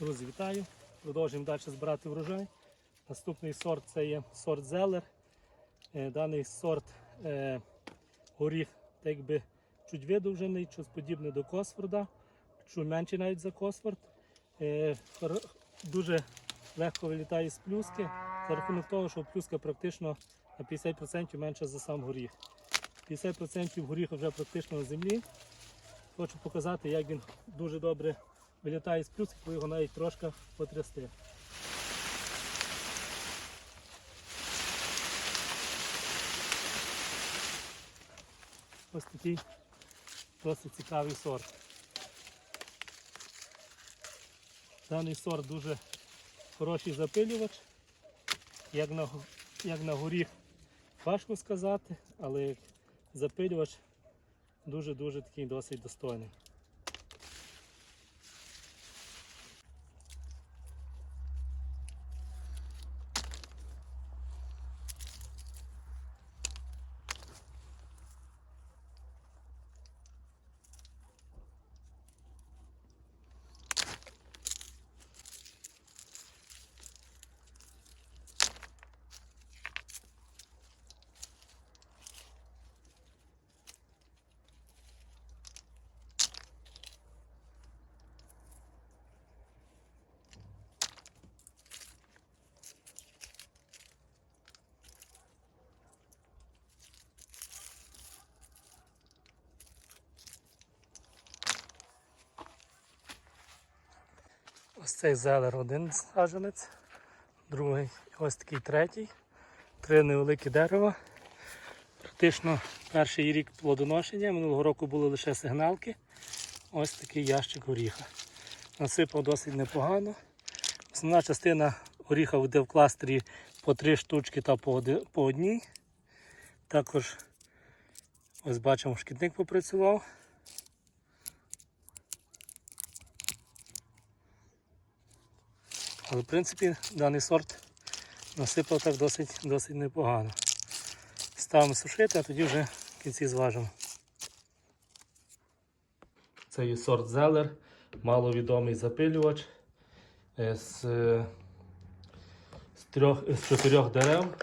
Друзі, вітаю! Продовжуємо далі збирати врожай. Наступний сорт це є сорт Зелер. Е, Даний сорт е, горіх так якби чуть видовжений, щось подібне до Косфорда, чуть менший навіть за Косфорд. Е, Дуже легко вилітає з плюски за рахунок того, що плюска практично на 50% менша за сам горіх. 50% горіха вже практично на землі. Хочу показати, як він дуже добре вилітає з плюски, коли його навіть трошки потрясти. Ось такий досить цікавий сорт. Даний сорт дуже хороший запилювач. Як на, як на горіх важко сказати, але як запилювач дуже-дуже такий досить достойний. Ось цей зелер один саджанець, другий, ось такий третій. Три невеликі дерева. Практично перший рік плодоношення. Минулого року були лише сигналки. Ось такий ящик горіха. Насипав досить непогано. Основна частина горіха буде в кластері по три штучки та по одній. Також ось бачимо, шкідник попрацював. Але в принципі даний сорт насипав так досить, досить непогано. Ставимо сушити, а тоді вже в кінці зважимо. Це є сорт Зелер, маловідомий запилювач. Е, З, з, трьох, з чотирьох дерев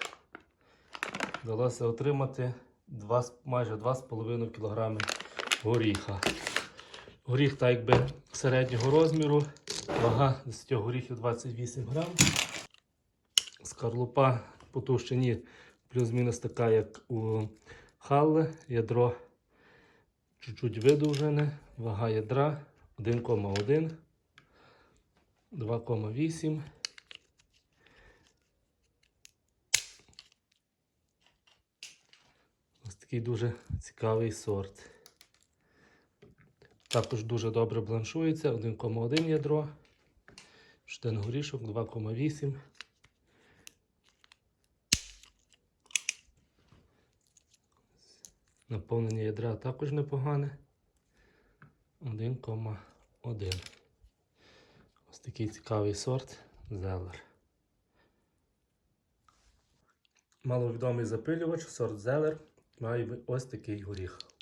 вдалося отримати два, майже 2,5 кг горіха. Горіх так якби середнього розміру, вага з цього горіхів 28 грам. Скорлупа по товщині плюс-мінус така, як у Халле. Ядро чуть-чуть видовжене. Вага ядра 1,1, 2,8. Ось такий дуже цікавий сорт. Також дуже добре бланшується 1,1 ядро, штен горішок 2,8. Наповнення ядра також непогане. 1,1. Ось такий цікавий сорт Зелер. Маловідомий запилювач, сорт Зелер, має ось такий горіх.